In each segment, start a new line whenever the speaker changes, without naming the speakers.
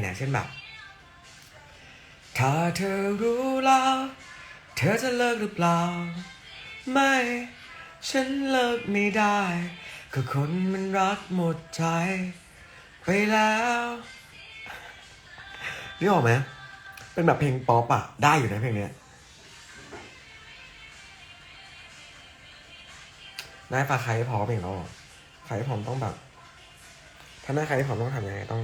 เลยนะเช่นแบบ ถ้าเธอรู้แล้วเธอจะเลิกหรือเปล่า ไม่ ฉันเลิกไม่ได้ก็คนมันรักหมดใจไปแล้วนี่ออกไหมเป็นแบบเพลงป๊อปอะได้อยู่นะเพลงเนี้ยนายฝากใครให้พร้อมเองเหรอใครให้พร้อมต้องแบบ ถ้าน้าใครให้พร้อมต้องทำยังไงต้อง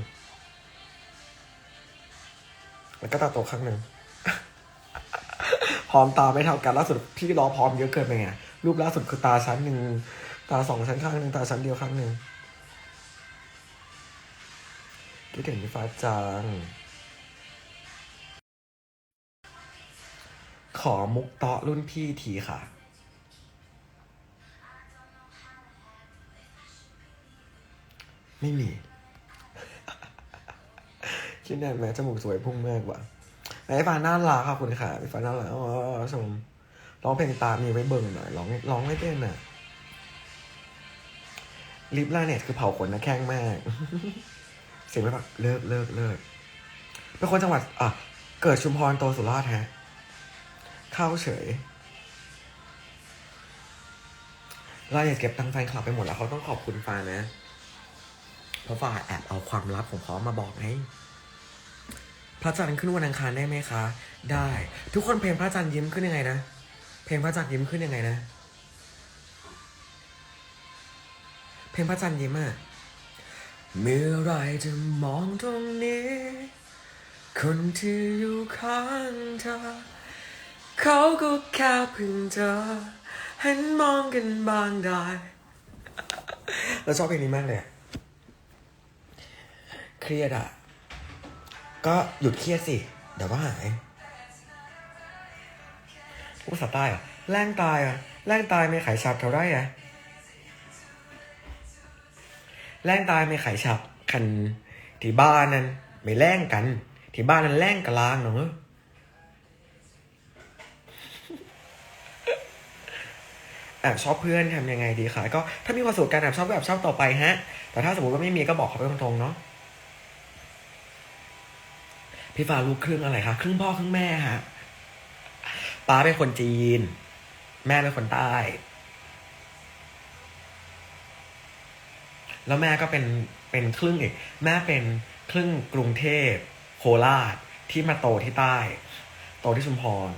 แล้วก็ตาโตข้างหนึ่งพร้อมตาไม่เท่ากันล่าสุดพี่รอพร้อมเยอะเกินไปไงรูปล่าสุดคือตาชั้นหนึ่งตาสองชั้นข้างหนึ่งตาชั้นเดียวข้างหนึ่งคิดถึงพี่ฟ้าจังขอมุกเตาะรุ่นพี่ทีค่ะไม่มี คิดได้ไหมจมูกสวยพุ่งมากกว่าไอ้ฟ้าน่ารักค่ะคุณค่ะพี่ฟ้าน่ารักอ๋อชมร้องเพลงตามมีไว้เบิ่งหน่อยร้องร้องไม่เป็นอะลิปลาเน็ตคือเผาขนนะแข้งมาก เสียงไม่ปากเลิกเลิกเลิกเป็นคนจังหวัดอะเกิดชุมพรโตสุราษฎร์ฮะ เข้าเฉยลาเน็ตเก็บตังค์แฟนคลับไปหมดแล้วเขาต้องขอบคุณฟ้านะ เพราะฟ้าแอบเอาความลับของเขามาบอกไงพ ระจันทร์ขึ้นวันอังคารได้ไหมคะ ได้ ทุกคนเพลงพระจันทร์ยิ้มขึ้นยังไงนะ เพลงพระจันทร์ยิ้มขึ้นยังไงนะ เพลงพระจันทร์ยิ้มอะเมื่อไรจะมองตรงนี้ คนที่อยู่ข้างเธอ เขาก็แค่เพิ่งเจอเห็นมองกันบางได้เราชอบเพลงนี้มากเลยอะเครียดอะ ก็หยุดเครียดสิ เดี๋ยวก็หายอุตส่าห์ตายอะแรงตายอะแรงตายไม่ไขฉับเท่าไรอะแรงตายไม่ไขฉับคันที่บ้านนั้นไม่แรงกัน ที่บ้านนั้นแรงกะลางเนาะแอบชอบเพื่อนทำยังไงดีคะก็ถ้ามีความสุขการแอบชอบก็แอบชอบต่อไปฮะ แต่ถ้าสมมติว่าไม่มีก็บอกเขาไปตรงๆเนาะ พี่ฟ้าลูกครึ่งอะไรคะครึ่งพ่อครึ่งแม่ฮะป้าเป็นคนจีน แม่เป็นคนใต้ แล้วแม่ก็เป็นเป็นครึ่งอีกแม่เป็นครึ่งกรุงเทพโคราชที่มาโตที่ใต้ โตที่ชุมพร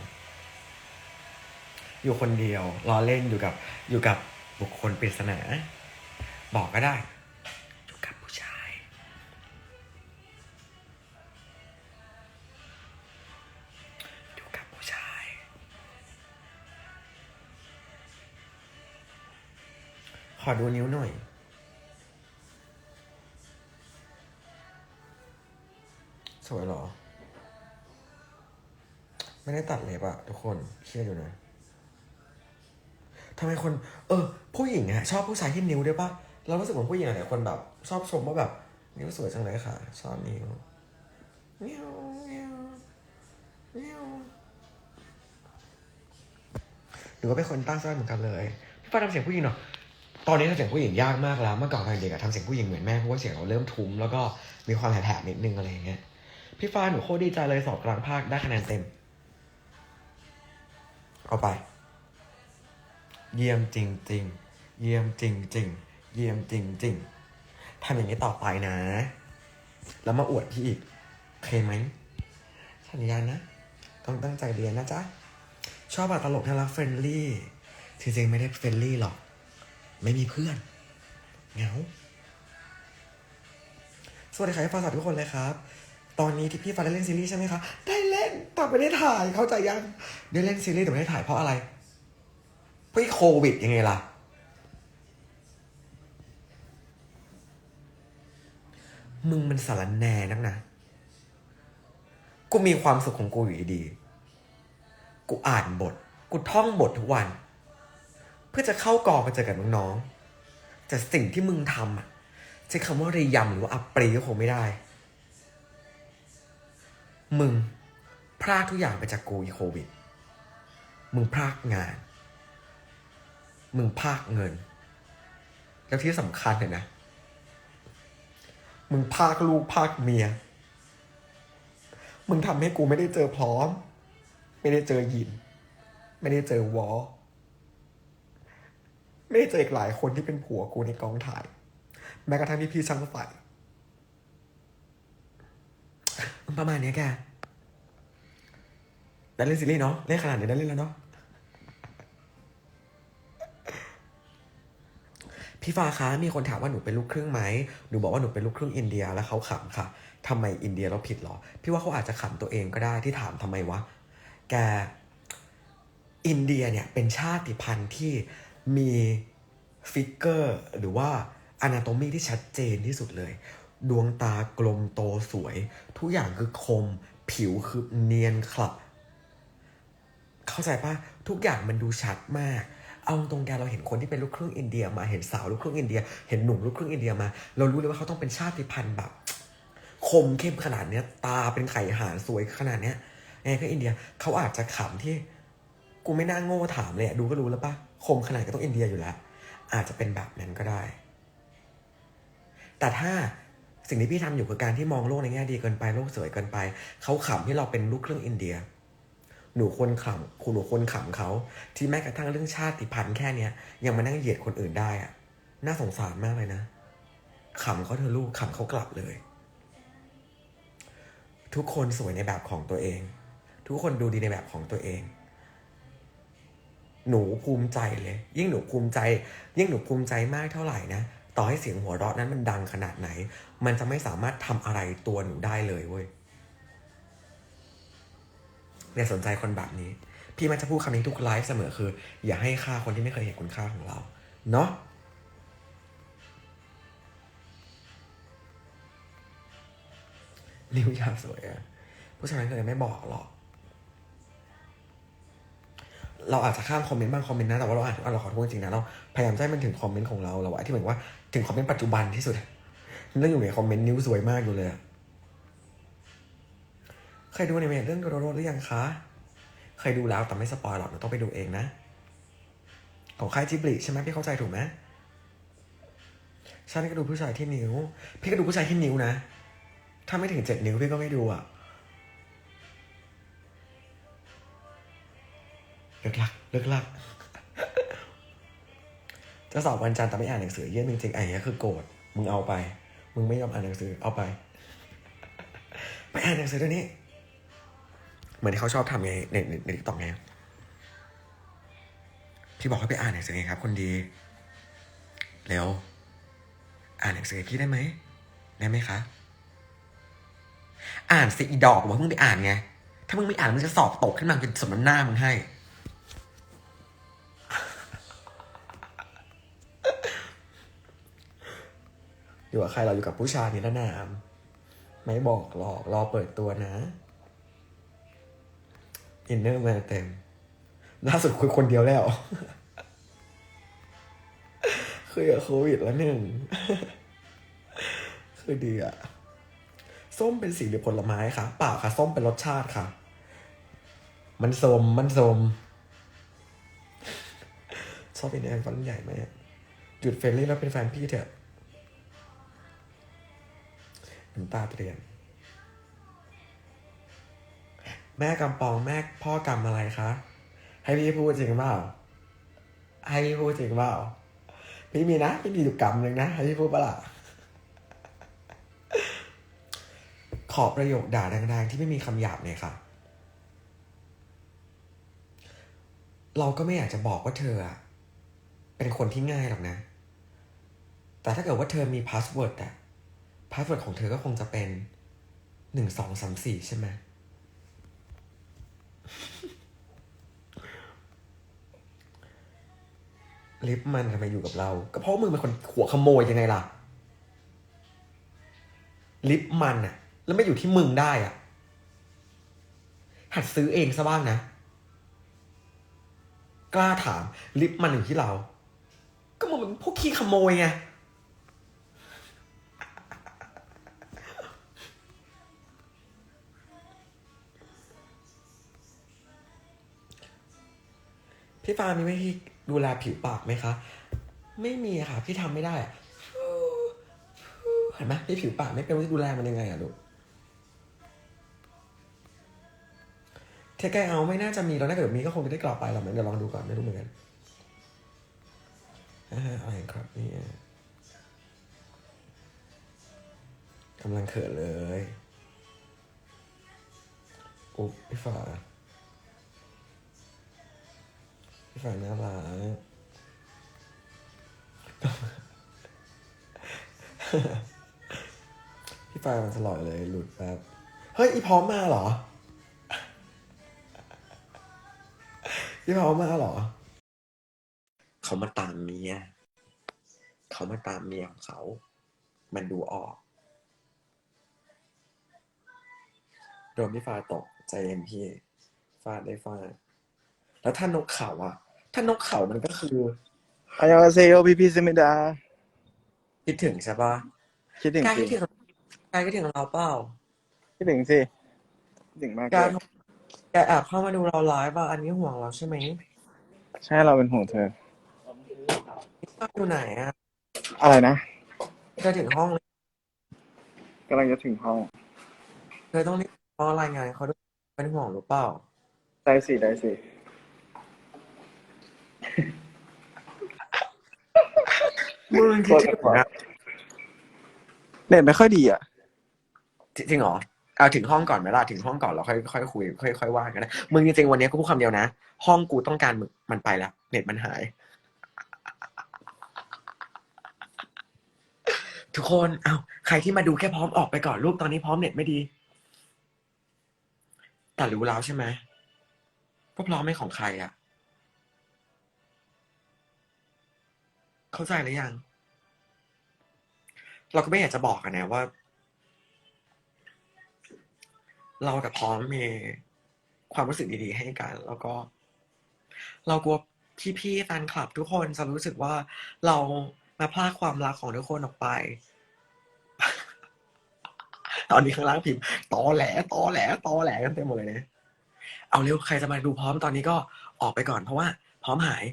อยู่คนเดียวรอเล่นอยู่กับอยู่กับบุคคลปริศนา บอกก็ได้ อดูนิ้วหน่อย สวยเหรอ ไม่ได้ตัดเล็บอะทุกคนเครียดอยู่นะทำไมคน เออ ผู้หญิงอะชอบผู้ชายที่นิ้วด้วยปะเรารู้สึกเหมือนผู้หญิงหลายคนแบบ ชอบชมว่าแบบ นิ้วสวยจังเลยค่ะ ชอบนิ้วนิ้วนิ้วนิ้วหรือว่าเป็นคนตั้งใจเหมือนกันเลยพี่ฟ้าทำเสียงผู้หญิงเนาะ ตอนนี้ทำเสียงผู้หญิงยากมากแล้วเมื่อก่อนตอนเด็กอะทำเสียงผู้หญิงเหมือนแม่เพราะว่าเสียงเราเริ่มทุ้มแล้วก็มีความแหบๆนิดนึงอะไรอย่างเงี้ยพี่ฟ้าหนูโคตรดีใจเลยสอบกลางภาคได้คะแนนเต็ม เอาไป เยี่ยมจริงจริงเยี่ยมจริงจริงเยี่ยมจริงจริงทำอย่างนี้ต่อไปนะ แล้วมาอวดพี่อีกเคยไหมสัญญานะ ต้องตั้งใจเรียนนะจ๊ะ ชอบอะตลกน่ารักเฟรนลี่จริงๆไม่ได้เฟรนลี่หรอก ไม่มีเพื่อนเหงาสวัสดีค่ะพี่ฟ้าสวัสดีทุกคนเลยครับ ตอนนี้ที่พี่ฟ้าได้เล่นซีรีส์ใช่ไหมคะได้เล่นแต่ไม่ได้ถ่ายเข้าใจยังได้เล่นซีรีส์แต่ไม่ได้ถ่ายเพราะอะไรเพราะโควิดยังไงล่ะมึงมันสารแหน่นักนะ กูมีความสุขของกูอยู่ดี กูอ่านบท กูท่องบททุกวัน เพื่อจะเข้ากองมาเจอกับน้องๆแต่สิ่งที่มึงทำอะใช้คำว่าระยำหรือว่าอัปรีก็คงไม่ได้ มึงพรากทุกอย่างไปจากกูอีโควิด มึงพรากงาน มึงพรากเงิน แล้วที่สำคัญเลยนะ มึงพากลูกพากเมีย มึงทำให้กูไม่ได้เจอพร้อม ไม่ได้เจอยิน ไม่ได้เจอวอ ไม่เจออีกหลายคนที่เป็นผัวกูในกองถ่าย แม้กระทั่งพี่พี่ช่างไฟมันประมาณนี้แกได้เล่นซีรีส์เนาะเล่นขนาดนี้ได้เล่นแล้วเนาะพี่ฟ้าคะมีคนถามว่าหนูเป็นลูกครึ่งไหมหนูบอกว่าหนูเป็นลูกครึ่งอินเดียแล้วเขาขำค่ะทำไมอินเดียเราผิดเหรอ พี่ว่าเขาอาจจะขำตัวเองก็ได้ที่ถามทำไมวะ แก อินเดียเนี่ยเป็นชาติพันธุ์ที่ มีฟิกเกอร์หรือว่าอนาโตมีที่ชัดเจนที่สุดเลย ดวงตากลมโตสวย ทุกอย่างคือคม ผิวคือเนียนคลับ เข้าใจปะทุกอย่างมันดูชัดมาก เอาตรงแกเราเห็นคนที่เป็นลูกครึ่งอินเดียมาเห็นสาวลูกครึ่งอินเดีย เห็นหนุ่มลูกครึ่งอินเดียมา เรารู้เลยว่าเขาต้องเป็นชาติพันธุ์แบบ คมเข้มขนาดเนี้ย ตาเป็นไข่หานสวยขนาดเนี้ยไงก็อินเดียเขาอาจจะขำที่ กูไม่น่าโง่ถามเลยอะดูก็รู้แล้วปะคมขนาดก็ต้องอินเดียอยู่แล้ว อาจจะเป็นแบบนั้นก็ได้ แต่ถ้าสิ่งที่พี่ทำอยู่คือการที่มองโลกในแง่ดีเกินไปโลกสวยเกินไป เขาขำที่เราเป็นลูกครึ่งอินเดีย หนูควรขำคุณหนูควรขำเขา ที่แม้กระทั่งเรื่องชาติพันธุ์แค่เนี้ยยังมานั่งเหยียดคนอื่นได้อะน่าสงสารมากเลยนะขำเขาเธอลูกขำเขากลับเลย ทุกคนสวยในแบบของตัวเอง ทุกคนดูดีในแบบของตัวเอง หนูภูมิใจเลย ยิ่งหนูภูมิใจ ยิ่งหนูภูมิใจมากเท่าไหร่นะต่อให้เสียงหัวเราะนั้นมันดังขนาดไหน มันจะไม่สามารถทำอะไรตัวหนูได้เลยเว้ยเนี่ยสนใจคนแบบนี้ พี่มันจะพูดคำนี้ทุกไลฟ์เสมอคือ อย่าให้ค่าคนที่ไม่เคยเห็นคุณค่าของเรา เนาะนิ้วยาวสวยอะผู้ชายเคยไม่บอกหรอก เราอาจจะข้ามคอมเมนต์บางคอมเมนต์นะ แต่ว่าเราอ่านเราขอโทษจริงนะเราพยายามจะให้มันถึงคอมเมนต์ของเราเราอะที่เหมือนว่าถึงคอมเมนต์ปัจจุบันที่สุดมันต้องอยู่ในคอมเมนต์นิ้วสวยมากอยู่เลยอะเคยดูในเมทเรื่องโดโรโรหรือยังคะเคยดูแล้วแต่ไม่สปอยหรอกเดี๋ยวต้องไปดูเองนะ ของค่ายจิบลิใช่ไหมพี่เข้าใจถูกไหมฉันก็ดูผู้ชายที่นิ้ว พี่ก็ดูผู้ชายที่นิ้วนะ ถ้าไม่ถึงเจ็ดนิ้วพี่ก็ไม่ดูอะ เลิกลักเลิกลักจะสอบวันจันทร์แต่ไม่อ่านหนังสือเยี่ยมจริงๆไอ้เนี้ยคือโกรธมึงเอาไป มึงไม่ยอมอ่านหนังสือเอาไป ไปอ่านหนังสือเดี๋ยวนี้ เหมือนที่เขาชอบทำไงในในในติ๊กต็อกไงพี่บอกให้ไปอ่านหนังสือไงครับ คนดีเร็วอ่านหนังสือให้พี่ได้ไหมได้ไหมคะ อ่านสิอีดอกบอกว่ามึงไปอ่านไง ถ้ามึงไม่อ่านมึงจะสอบตกขึ้นมาเป็นสมน้ำหน้ามึงให้ อยู่กับใครเราอยู่กับผู้ชายนิรนาม ไม่บอกหรอกรอเปิดตัวนะอินเนอร์มาเต็มล่าสุดคุยคนเดียวแล้วคุยกับโควิดแล้วหนึ่งคือดีอะส้มเป็นสีหรือผลไม้คะเปล่าค่ะ ส้มเป็นรสชาติค่ะ มันสมมันสมชอบเป็นแอนฟันใหญ่ไหมอะหยุดเฟรนลี่แล้วเป็นแฟนพี่เถอะ น้ำตาเตรียน แม่กำปองแม่พ่อกำอะไรคะ ให้พี่พูดจริงเปล่า ให้พี่พูดจริงเปล่า พี่มีนะพี่มีอยู่กำหนึ่งนะ ให้พี่พูดเปล่าขอประโยคด่าดังๆที่ไม่มีคำหยาบเลยค่ะ เราก็ไม่อยากจะบอกว่าเธอเป็นคนที่ง่ายหรอกนะ แต่ถ้าเกิดว่าเธอมีพาสเวิร์ดอะ พาสเวิร์ดของเธอก็คงจะเป็นหนึ่งสองสามสี่ใช่ไหมลิฟมันทำไมอยู่กับเรา ก็เพราะมึงเป็นคนหัวขโมยยังไงล่ะ ลิฟมันอะแล้วไม่อยู่ที่มึงได้อะหัดซื้อเองซะบ้างนะ กล้าถาม ลิฟมันอยู่ที่เรา ก็มึงเป็นพวกขี้ขโมยไง พี่ฟามีวิธีดูแลผิวปากไหมคะ ไม่มีค่ะพี่ทำไม่ได้เห็นไหมพี่ผิวปากไม่เป็นว่าดูแลมันยังไงอะลูกเทคไกเอาไม่น่าจะมีแล้วถ้าเกิดมีก็คงจะได้กลับไปหรอกมั้งเดี๋ยวลองดูก่อนไม่รู้เหมือนกันอ่าอะไรครับนี่กำลังเขินเลย อุ๊บพี่ฝา พี่ฝาน่ารักพี่ฝามันสลอยเลยหลุดแบบ เฮ้ย อีพร้อมมาเหรอพี่พร้อมมาเหรอ เขามาตามเมีย เขามาตามเมียของเขา มันดูออกโดนพี่ฟ้าตกใจเย็นพี่ฟาดได้ฟาด แล้วถ้านกเขาอะ ถ้านกเขามันก็คือ
อันยองอาเซโยพี่พี่ซิมิดา
คิดถึงใช่ปะ
คิดถึง
กาย
สิ
คิดถึงกายคิดถึงเราเปล่า
คิดถึงสิคิดถึงมากเล
กาย
ย
แกแอบเข้ามาดูเราไลฟ์ป่ะอันนี้ห่วงเราใช่ไหม
ใช่เราเป็นห่วงเธอ
พี่ฟ้าอยู่ไหนอะ
อะไรนะ
เธอถึงห้องเลย
กำลังจะถึงห้อง
เธอต้องรีบเพราะรายงานเขาด้วยเป็นห่วงหรือเปล่า
ได้สิได้สิ
มึงคิดถึงอ
เน็ตไม่ค่อยดีอะ
จริงเหรอเอาถึงห้องก่อนไหมล่ะถึงห้องก่อนเราค่อยค่อยคุยค่อยค่อยว่ากันนะมึงจริงๆวันนี้กูพูดคำเดียวนะ ห้องกูต้องการมึงมันไปแล้วเน็ตมันหาย ทุกคนเอาใครที่มาดูแค่พร้อมออกไปก่อนลูกตอนนี้พร้อมเน็ตไม่ดีแต่รู้แล้วใช่ไหมว่าพร้อมไม่ของใครอะ เข้าใจหรือยัง เราก็ไม่อยากจะบอกนะว่า เรากับพร้อมมีความรู้สึกดีๆให้กัน แล้วก็ เรากลัวพี่ๆแฟนคลับทุกคนจะรู้สึกว่าเรามาพลากความรักของทุกคนออกไป ตอนนี้ข้างล่างพิมพ์ตอแหลตอแหลตอแหลกันเต็มหมดเลยเนะเอาเร็วใครจะมาดูพร้อมตอนนี้ก็ออกไปก่อนเพราะว่า พร้อมหาย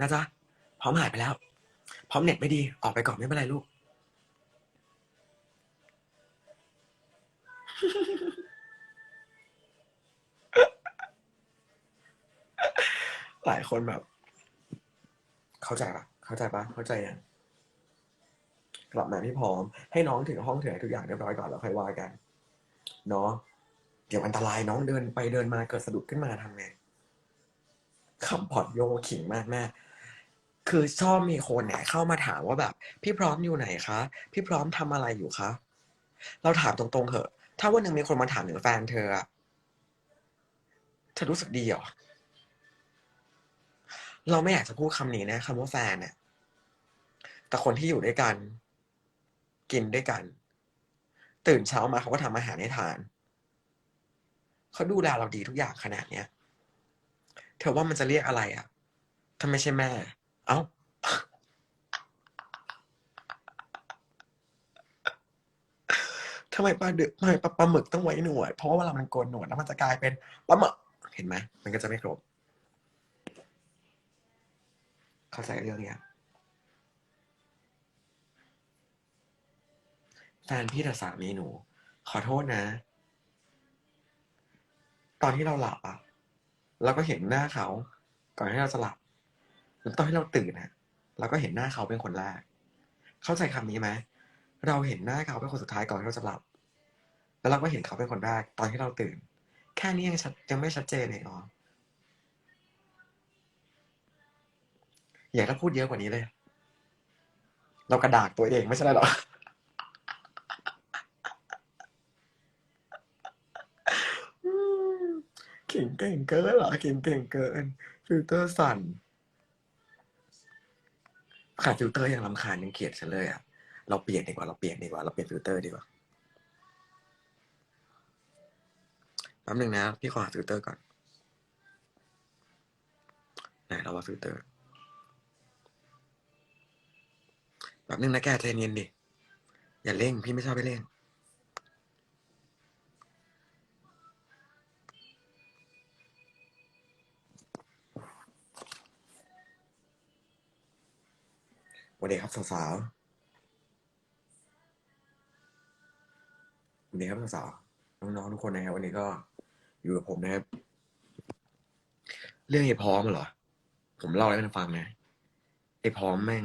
นะจ๊ะ พร้อมหายไปแล้ว พร้อมเน็ตไม่ดี ออกไปก่อนไม่เป็นไรลูก หลายคนแบบ เข้าใจปะเข้าใจปะเข้าใจยังกลับมาที่พร้อม ให้น้องถึงห้องถึงทุกอย่างเรียบร้อยก่อนแล้วค่อยว่ากัน เนาะเดี๋ยวอันตรายน้องเดินไปเดินมาเกิดสะดุดขึ้นมาทำไงคำพอดโยขิงมากแม่ คือชอบมีคนเนี่ยเข้ามาถามว่าแบบ พี่พร้อมอยู่ไหนคะ พี่พร้อมทำอะไรอยู่คะ เราถามตรงๆเถอะ ถ้าวันหนึ่งมีคนมาถามถึงแฟนเธอเธอรู้สึกดีเหรอ เราไม่อยากจะพูดคำนี้นะคำว่าแฟนเนี่ยแต่คนที่อยู่ด้วยกัน กินด้วยกัน ตื่นเช้ามาเขาก็ทำอาหารให้ทานเขาดูแลเราดีทุกอย่างขนาดเนี้ยเธอว่ามันจะเรียกอะไรอะถ้าไม่ใช่แม่ เอ้า ทำไมปลาดึกทำไมปลาปลาหมึกต้องไว้หนวด เพราะว่าเวลามันโกนหนวดแล้วมันจะกลายเป็นปลาหมึก เห็นไหม มันก็จะไม่ครบ เข้าใจเรื่องเนี้ยแฟนพี่แต่สามีหนู ขอโทษนะ ตอนที่เราหลับอะเราก็เห็นหน้าเขา ก่อนที่เราจะหลับ ตอนที่เราตื่นอะเราก็เห็นหน้าเขาเป็นคนแรก เข้าใจคำนี้ไหมเราเห็นหน้าเขาเป็นคนสุดท้ายก่อนที่เราจะหลับ แล้วเราก็เห็นเขาเป็นคนแรกตอนที่เราตื่น แค่นี้ยังยังไม่ชัดเจนเลยหรออย่าถ้าพูดเยอะกว่านี้เลย เรากระดากตัวเองไม่ใช่หรอเก่งเก่งเกินเหรอเก่งเก่งเกิน ฟิลเตอร์สั่น ขาดฟิลเตอร์ยังรำคาญยังเกลียดฉันเลยอะ เราเปลี่ยนดีกว่าเราเปลี่ยนดีกว่าเราเปลี่ยนฟิลเตอร์ดีกว่าแป๊บหนึ่งนะพี่ขอหาฟิลเตอร์ก่อน ไหนเราว่าฟิลเตอร์แป๊บหนึ่งนะแกใจเย็นดิอย่าเร่งพี่ไม่ชอบไปเร่ง วัสดีครับสาวๆวัสดีครับสาวๆน้องๆทุกคนนะครับวันนี้ก็อยู่กับผมนะครับ เรื่องไอ้พร้อมเหรอ ผมเล่าให้มันฟังนะไอ้พร้อมแม่ง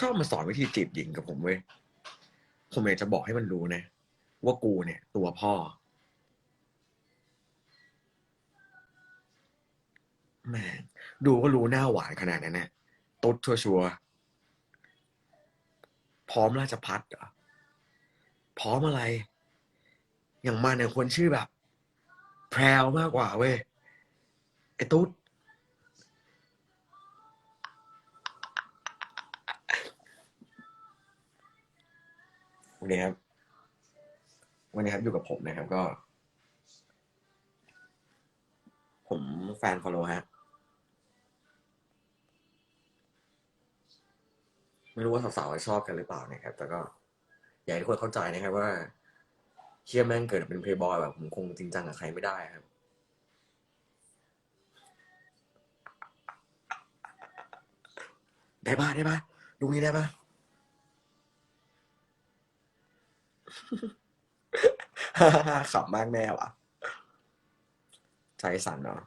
ชอบมาสอนวิธีจีบหญิงกับผมเว้ยผมอยากจะบอกให้มันรู้นะ ว่ากูเนี่ย ตัวพ่อ แม่งดูก็รู้หน้าหวานขนาดนั้นนะตุ๊ดชัวร์ๆ พร้อมราชพัฒน์เหรอพร้อมอะไร อย่างมันเนี่ยควรชื่อแบบ แพรวมากกว่าเว้ยไอ้ตุ๊ดวันนี้ครับ วันนี้ครับอยู่กับผมนะครับก็ ผมแฟนฟอลโลฮะ ไม่รู้ว่าสาวๆจะชอบกันหรือเปล่านะครับ แต่ก็อยากให้ทุกคนเข้าใจนะครับว่าเชี่ยแม่งเกิดเป็นเพลย์บอยแบบผมคงจริงจังกับใครไม่ได้ครับ ได้ป่ะได้ป่ะลุงนี้ได้ป่ะขำมากแน่ว่ะใจสั่นเนาะ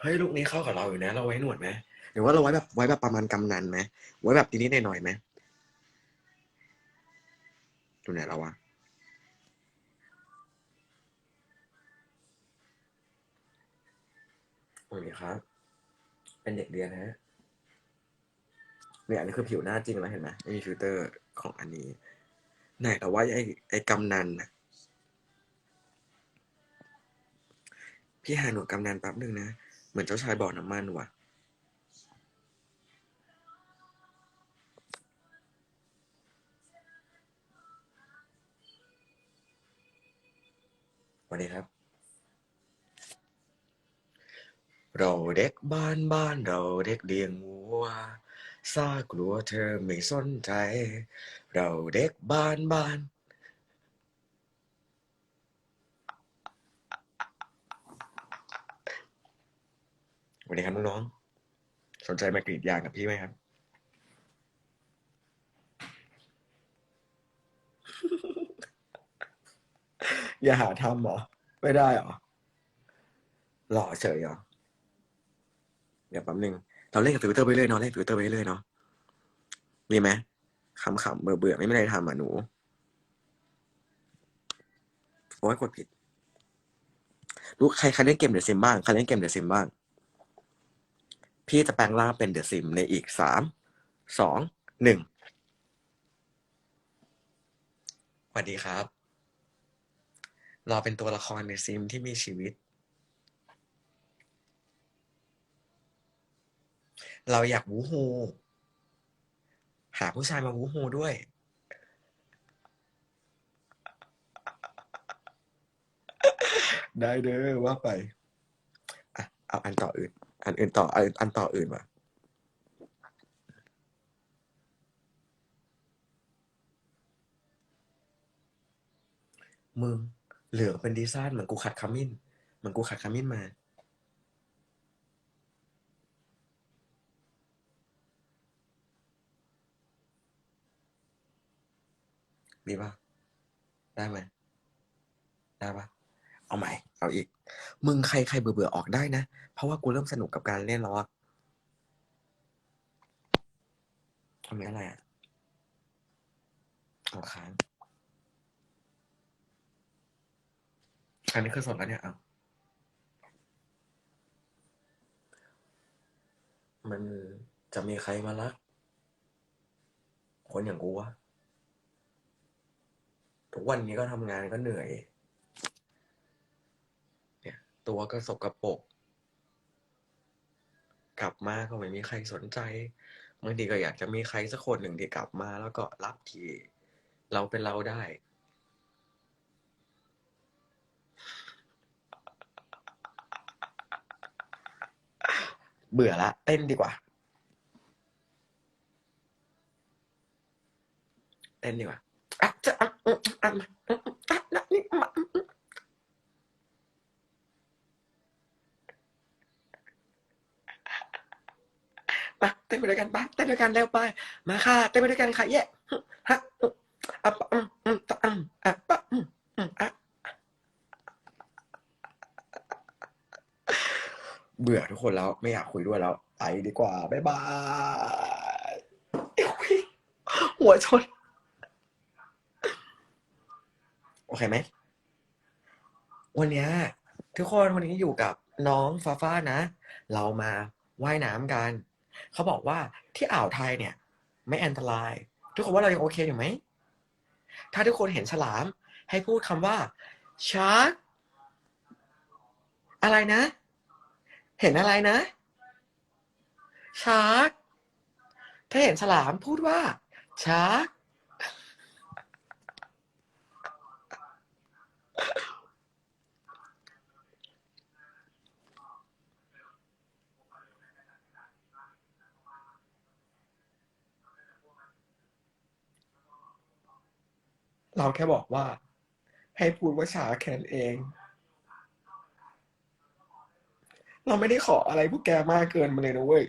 เฮ้ยลูกนี้เข้ากับเราอยู่นะ เราไว้หนวดไหม รือว่าเราไว้แบบไว้แบบประมาณกำนันไหมไว้แบบนิดๆหน่อยๆไหมดูไหนเราวะโอเคครับ เป็นเด็กเรียนฮะเนี่ยอันนี้คือผิวหน้าจริงแล้วเห็นไหมไม่มีฟิลเตอร์ของอันนี้ ไหนแต่ว่าไอ้ไอ้กำนันนะพี่หาหนวดกำนันแป๊บหนึ่งนะ เหมือนเจ้าชายบ่อน้ำมันว่ะ วัสดีครับ เราเด็กบ้านบ้านเราเด็กเลี้ยงวัวซากลัวเธอไม่สนใจ เราเด็กบ้านบ้านวัสดีครับน้องๆสนใจมากรีดยางกับพี่ไหมครับ อย่าหาทำหรอ ไม่ได้หรอ หล่อเฉยหรอ เดี๋ยวแป๊บนึง เราเล่นกับฟิลเตอร์ไปเรื่อยเนาะ เล่นฟิลเตอร์ไปเรื่อยเนาะ มีไหมขำๆเบื่อเบื่อๆไม่มีอะไรทำอะหนู โอ้ยกดผิดลูกใครใครเล่นเกมเดอะซิมบ้าง ใครเล่นเกมเดอะซิมบ้าง พี่จะแปลงร่างเป็นเดอะซิมในอีกสาม สอง หนึ่งสวัสดีครับ เราเป็นตัวละครในซิมที่มีชีวิต เราอยากวูฮู หาผู้ชายมาวูฮูด้วย ได้เด้อว่าไปอะเอาอันต่ออื่น อันอื่นต่ออันอันต่ออื่นว่ะมึง เหลืองเป็นดีไซน์เหมือนกูขัดขมิ้นเหมือนกูขัดขมิ้นมาดีป่ะได้ไหมได้ป่ะเอาใหม่ เอาอีก มึงใครใครเบื่อเบื่อออกได้นะ เพราะว่ากูเริ่มสนุกกับการเล่นแล้วอะทำไมอะไรอะเอาค้าง อันนี้คือสดแล้วเนี่ยเอามันจะมีใครมารัก คนอย่างกูวะทุกวันนี้ก็ทำงานก็เหนื่อย เนี่ย ตัวก็สกปรกกลับมาก็ไม่มีใครสนใจบางทีก็อยากจะมีใครสักคนหนึ่งที่กลับมาแล้วก็รับที เราเป็นเราได้ เบื่อละเต้นดีกว่า เต้นดีกว่าอะจะอะอืมอะมาอืมอะนนี่มาเต้นไปด้วยกันปะเต้นด้วยกันเร็วไปมาค่ะเต้นไปด้วยกันค่ะเย้ฮะอะปะอืมอืมตะอืมอะปะอืมอืมอะ เบื่อทุกคนแล้ว ไม่อยากคุยด้วยแล้วไปดีกว่า บ๊ายบาย หัวชน โอเคไหม วันนี้ทุกคนวันนี้อยู่กับน้องฟ้าฟ้านะ เรามาว่ายน้ำกัน เขาบอกว่าที่อ่าวไทยเนี่ย ไม่อันตราย ทุกคนว่าเรายังโอเคอยู่ไหม ถ้าทุกคนเห็นฉลาม ให้พูดคำว่า shark อะไรนะ เห็นอะไรนะ shark ถ้าเห็นฉลามพูดว่า shark เราแค่บอกว่า ให้พูดว่าชาแค่นั้นเอง เราไม่ได้ขออะไรพวกแกมากเกินมาเลยนะเว้ย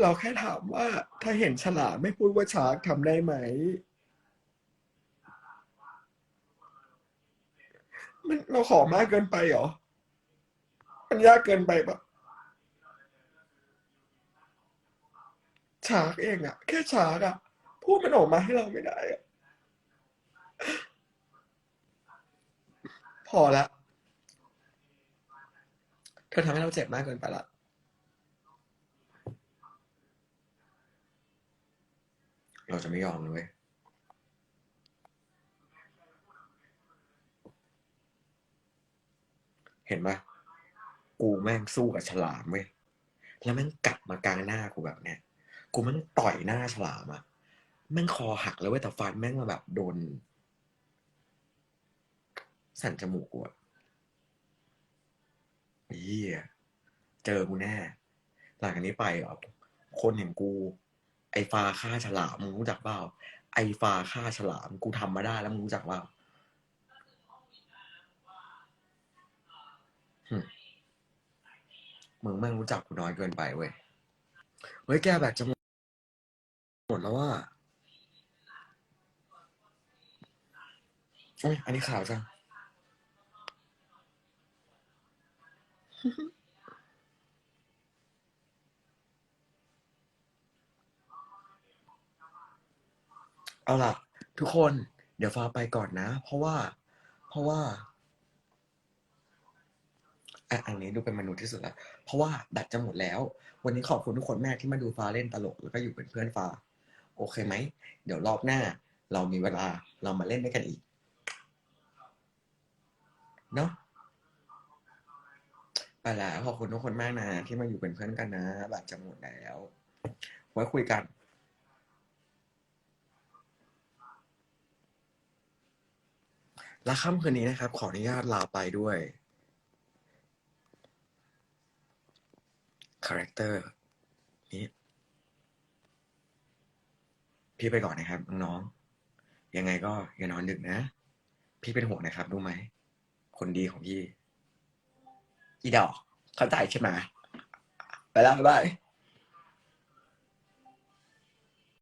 เราแค่ถามว่าถ้าเห็นฉลามไม่พูดว่าช้างทำได้ไหม มันเราขอมากเกินไปเหรอ มันยากเกินไปปะชากเองอะแค่ชากอะพูดมันออกมาให้เราไม่ได้อะพอละ ธอทำให้เราเจ็บมากเกินไปละเราจะไม่ยอมเลยเห็นปะกูแม่งสู้กับฉลามเว้ย แล้วแม่งกัดมากลางหน้ากูแบบเนี้ย กูแม่งต่อยหน้าฉลามอะแม่งคอหักแล้วเว้ยแต่ฟันแม่งมาแบบโดน สั่นจมูกกูอะ เฮียเจอกูแน่ หลังจากนี้ไปอะคนอย่างกู ไอฟ้าฆ่าฉลามมึงรู้จักเปล่า ไอฟ้าฆ่าฉลามกูทำมาได้แล้วมึงรู้จักเปล่าหึมึงแม่งรู้จักกูน้อยเกินไปเว้ย เฮ้ยแกแบบจะหมดหมดแล้วว่าอุ้ยอันนี้ข่าวจัง เอาล่ะ ทุกคน เดี๋ยวฟ้าไปก่อนนะ เพราะว่า เพราะว่าอะอันนี้ดูเป็นมนุษย์ที่สุดล้วเพราะว่าแบตจะหมดแล้ว วันนี้ขอบคุณทุกคนแม่ที่มาดูฟ้าเล่นตลกแล้วก็อยู่เป็นเพื่อนฟ้า โอเคไหม เดี๋ยวรอบหน้า เรามีเวลาเรามาเล่นด้วยกันอีก เนาะ ไปแล้วขอบคุณทุกคนมากนะที่มาอยู่เป็นเพื่อนกันนะแบตจะหมดแล้วไว้คุยกันและค่ำคืนนี้นะครับ ขออนุญาตลาไปด้วยคาแรคเตอร์นี้พี่ไปก่อนนะครับน้องๆยังไงก็อย่านอนดึกนะ พี่เป็นห่วงนะครับรู้ไหม คนดีของพี่ อีดอกเข้าใจใช่ไหมไปแล้วบ๊ายบาย